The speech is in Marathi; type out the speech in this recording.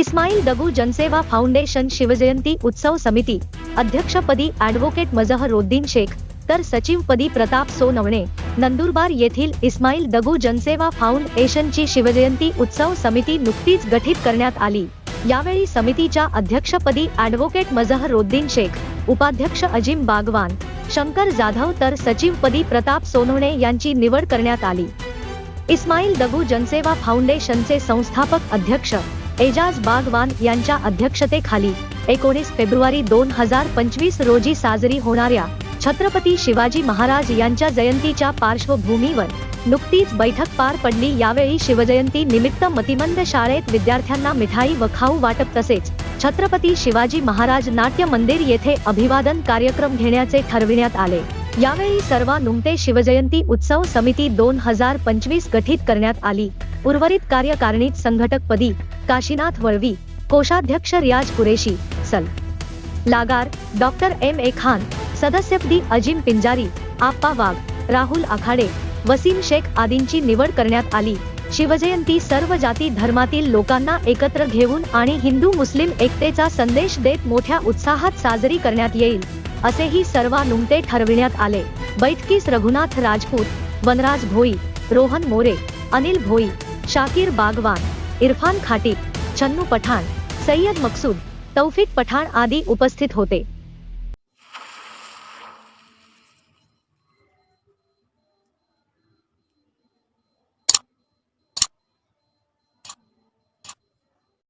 इस्माईल दगू जनसेवा फाउंडेशन शिवजयंती उत्सव समिती अध्यक्षपदी ॲडव्होकेट मजहरुद्दीन शेख तर सचिवपदी प्रताप सोनवणे नंदुरबार येथील इस्माईल दगू जनसेवा फाउंडेशनची शिवजयंती उत्सव समिती नुकतीच गठीत करण्यात आली. यावेळी समितीच्या अध्यक्षपदी ॲडव्होकेट मजहरुद्दीन शेख उपाध्यक्ष अजिम बागवान शंकर जाधव तर सचिवपदी प्रताप सोनवणे यांची निवड करण्यात आली. इस्माईल दगू जनसेवा फाउंडेशनचे संस्थापक अध्यक्ष एजाज बागवान यांच्या अध्यक्षतेखाली एकोणीस फेब्रुवारी दोन हजार पंचवीस रोजी साजरी होणाऱ्या छत्रपती शिवाजी महाराज यांच्या जयंतीच्या पार्श्वभूमीवर नुकतीच बैठक पार पडली. यावेळी शिवजयंती निमित्त मतिमंद शाळेत विद्यार्थ्यांना मिठाई व खाऊ वाटप तसेच छत्रपती शिवाजी महाराज नाट्य मंदिर येथे अभिवादन कार्यक्रम घेण्याचे ठरविण्यात आले. यावेळी सर्वानुमते शिवजयंती उत्सव समिती दोन हजार पंचवीस गठीत करण्यात आली. उर्वरित कार्यकारिणीत संघटकपदी काशीनाथ वळवी कोषाध्यक्ष रियाज कुरेशी सल लागार डॉक्टर एम ए खान सदस्यपदी अजिम पिंजारी आप्पा वाघ राहुल आखाडे वसीम शेख आदींची निवड करण्यात आली. शिवजयंती सर्व जाती धर्मातील लोकांना एकत्र घेऊन आणि हिंदू मुस्लिम एकतेचा संदेश देत मोठ्या उत्साहात साजरी करण्यात येईल असेही सर्वानुमते ठरविण्यात आले. बैठकीस रघुनाथ राजपूत वनराज भोई रोहन मोरे अनिल भोई शाकिर बागवान इरफान खाटी छन्नू पठाण सय्यद मकसूद तौफिक पठाण आदी उपस्थित होते।